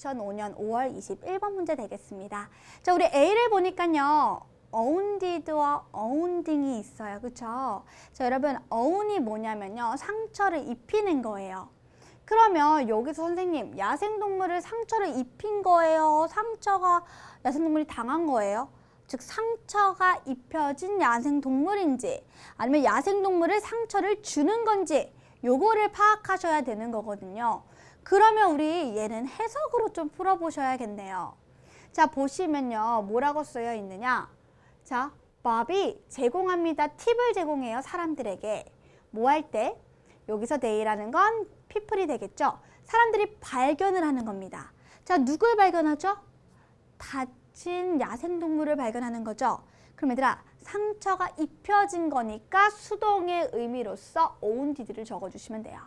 2005년 5월 21번 문제 되겠습니다. 자, 우리 A를 보니까요. 어운디드와 어운딩이 있어요. 그쵸? 자, 여러분, 어운이 뭐냐면요. 상처를 입히는 거예요. 그러면 여기서 선생님, 야생동물을 상처를 입힌 거예요? 상처가 야생동물이 당한 거예요? 즉, 상처가 입혀진 야생동물인지, 아니면 야생동물을 상처를 주는 건지, 요거를 파악하셔야 되는 거거든요. 그러면 우리 얘는 해석으로 좀 풀어보셔야겠네요. 자, 보시면요. 뭐라고 쓰여 있느냐? 자, 밥이 제공합니다. 팁을 제공해요. 사람들에게. 뭐 할 때? 여기서 데이라는 건 피플이 되겠죠. 사람들이 발견을 하는 겁니다. 자, 누굴 발견하죠? 다친 야생동물을 발견하는 거죠. 그럼 얘들아, 상처가 입혀진 거니까 수동의 의미로서 오운디드를 적어주시면 돼요.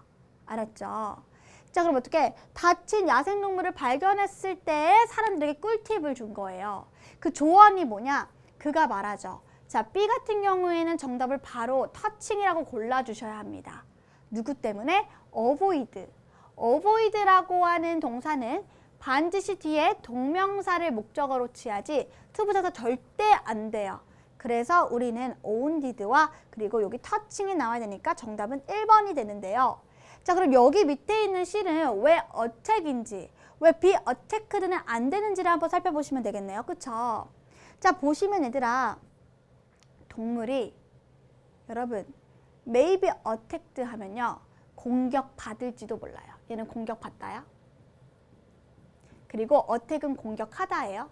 알았죠? 자, 그럼 어떻게 다친 야생동물을 발견했을 때 사람들에게 꿀팁을 준 거예요. 그 조언이 뭐냐? 그가 말하죠. 자, B 같은 경우에는 정답을 바로 터칭이라고 골라주셔야 합니다. 누구 때문에? avoid. avoid라고 하는 동사는 반드시 뒤에 동명사를 목적어로 취하지 투부정사 절대 안 돼요. 그래서 우리는 own did와 그리고 여기 터칭이 나와야 되니까 정답은 1번이 되는데요. 자, 그럼 여기 밑에 있는 C는 왜 attack인지, 왜 attacked는 안 되는지를 한번 살펴보시면 되겠네요. 그쵸? 자, 보시면 얘들아, 동물이 여러분 be attacked 하면요. 공격받을지도 몰라요. 얘는 공격받다야. 그리고 attack은 공격하다예요.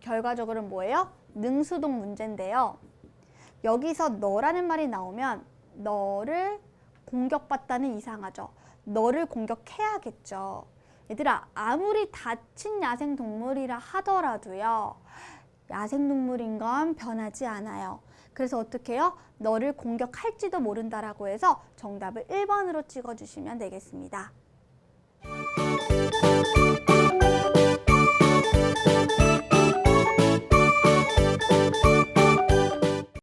결과적으로는 뭐예요? 능수동 문제인데요. 여기서 너라는 말이 나오면 너를 공격받다는 이상하죠. 너를 공격해야겠죠. 얘들아, 아무리 다친 야생 동물이라 하더라도요. 야생 동물인 건 변하지 않아요. 그래서 어떻게 해요? 너를 공격할지도 모른다라고 해서 정답을 1번으로 찍어 주시면 되겠습니다.